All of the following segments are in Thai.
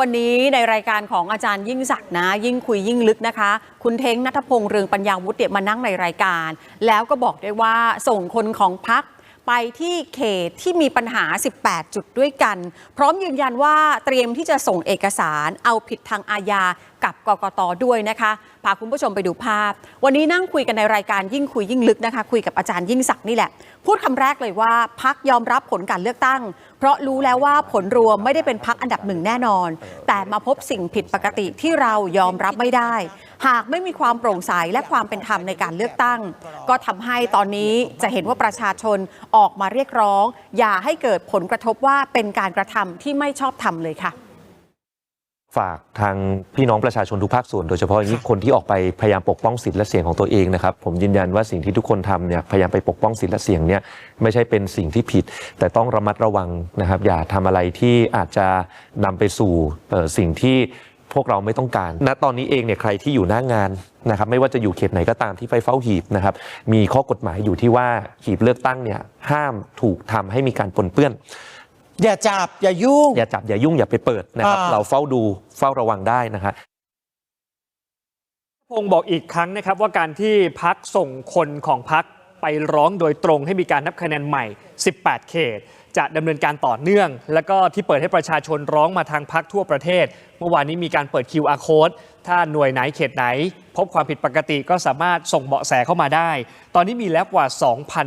วันนี้ในรายการของอาจารย์ยิ่งศักดิ์นะ ยิ่งคุยยิ่งลึกนะคะ คุณเท้งนัทพงษ์เรืองปัญญาวุฒิมานั่งในรายการ แล้วก็บอกได้ว่าส่งคนของพักไปที่เขตที่มีปัญหา 18 จุดด้วยกัน พร้อมยืนยันว่าเตรียมที่จะส่งเอกสารเอาผิดทางอาญา กับกกตด้วยนะคะพาคุณผู้ชมไปดูภาพ วันนี้นั่งคุยกันในรายการยิ่งคุยยิ่งลึกนะคะ คุยกับอาจารย์ยิ่งศักดิ์นี่แหละ พูดคำแรกเลยว่าพักยอมรับผลการเลือกตั้ง เพราะรู้แล้วว่าผลรวมไม่ได้เป็นพักอันดับหนึ่งแน่นอน แต่มาพบสิ่งผิดปกติที่เรายอมรับไม่ได้ หากไม่มีความโปร่งใสและความเป็นธรรมในการเลือกตั้ง ก็ทำให้ตอนนี้จะเห็นว่าประชาชนออกมาเรียกร้อง อย่าให้เกิดผลกระทบว่าเป็นการกระทำที่ไม่ชอบธรรมเลยค่ะ ฝากทางพี่น้องประชาชนทุกภาคส่วนโดยเฉพาะอย่างยิ่งคนที่ออกไปพยายามปกป้องสิทธิและเสียงของตัวเองนะครับ ผมยืนยันว่าสิ่งที่ทุกคนทำเนี่ยพยายามไปปกป้องสิทธิและเสียงเนี่ยไม่ใช่เป็นสิ่งที่ผิด แต่ต้องระมัดระวังนะครับ อย่าทำอะไรที่อาจจะนำไปสู่สิ่งที่พวกเราไม่ต้องการ ณ ตอนนี้เองเนี่ยใครที่อยู่หน้างานนะครับไม่ว่าจะอยู่เขตไหนก็ตามที่ไปเฝ้าหีบนะครับมีข้อกฎหมายอยู่ที่ว่าหีบเลือกตั้งเนี่ยห้ามถูกทำให้มีการปนเปื้อน อย่าจับ อย่ายุ่ง อย่าจับอย่ายุ่งอย่าไปเปิดนะครับ อ่า เราเฝ้าดูเฝ้าระวังได้นะฮะ พงศ์บอกอีกครั้งนะครับว่าการที่พักส่งคนของพักไปร้องโดยตรงให้มีการนับคะแนนใหม่ 18 เขต จะดำเนินการต่อเนื่อง แล้วก็ที่เปิดให้ประชาชนร้องมาทางพักทั่วประเทศ เมื่อวานนี้มีการเปิด QR code ถ้าหน่วยไหนเขตไหน พบความผิดปกติก็สามารถส่งเบาะแสเข้ามาได้ ตอนนี้มีแล้วกว่า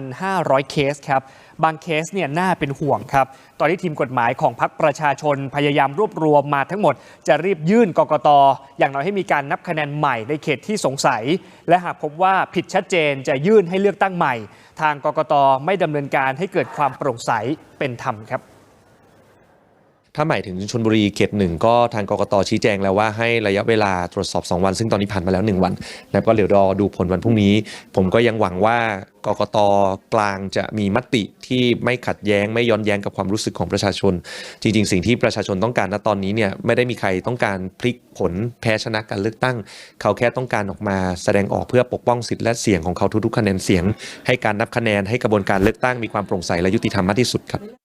2,500 เคสครับ บางเคสเนี่ยน่าเป็นห่วงครับ ตอนนี้ทีมกฎหมายของพรรคประชาชนพยายามรวบรวมมาทั้งหมด จะรีบยื่นกกตอย่างน้อยให้มีการนับคะแนนใหม่ในเขตที่สงสัย และหากพบว่าผิดชัดเจนจะยื่นให้เลือกตั้งใหม่ ทางกกตไม่ดำเนินการให้เกิดความโปร่งใสเป็นธรรมครับ ถ้าหมายถึงชนบุรีเขตหนึ่งก็ทางกกตชี้แจงแล้วว่าให้ระยะเวลาตรวจสอบ 2 วัน ซึ่งตอนนี้ผ่านมาแล้ว 1 วันนะครับก็เดี๋ยวรอดูผลวันพรุ่งนี้ ผมก็ยังหวังว่ากกตกลางจะมีมติที่ไม่ขัดแย้งไม่ย้อนแย้งกับความรู้สึกของประชาชน จริง ๆ สิ่งที่ประชาชนต้องการณตอนนี้เนี่ยไม่ได้มีใครต้องการพลิกผลแพ้ชนะการเลือกตั้ง เขาแค่ต้องการออกมาแสดงออกเพื่อปกป้องสิทธิและเสียงของเขาทุกๆคะแนนเสียง ให้การนับคะแนนให้กระบวนการเลือกตั้งมีความโปร่งใสและยุติธรรมมากที่สุดครับ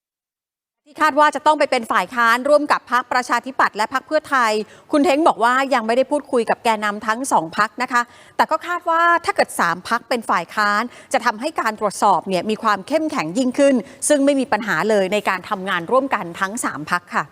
คาดว่าจะต้องไปเป็นฝ่ายค้านร่วมกับพักประชาธิปัตย์และพักเพื่อไทย คุณเท้งบอกว่ายังไม่ได้พูดคุยกับแกนนำทั้งสองพักนะคะ แต่ก็คาดว่าถ้าเกิด 3 พักเป็นฝ่ายค้าน จะทำให้การตรวจสอบเนี่ยมีความเข้มแข็งยิ่งขึ้น ซึ่งไม่มีปัญหาเลยในการทำงานร่วมกันทั้ง 3 พักค่ะ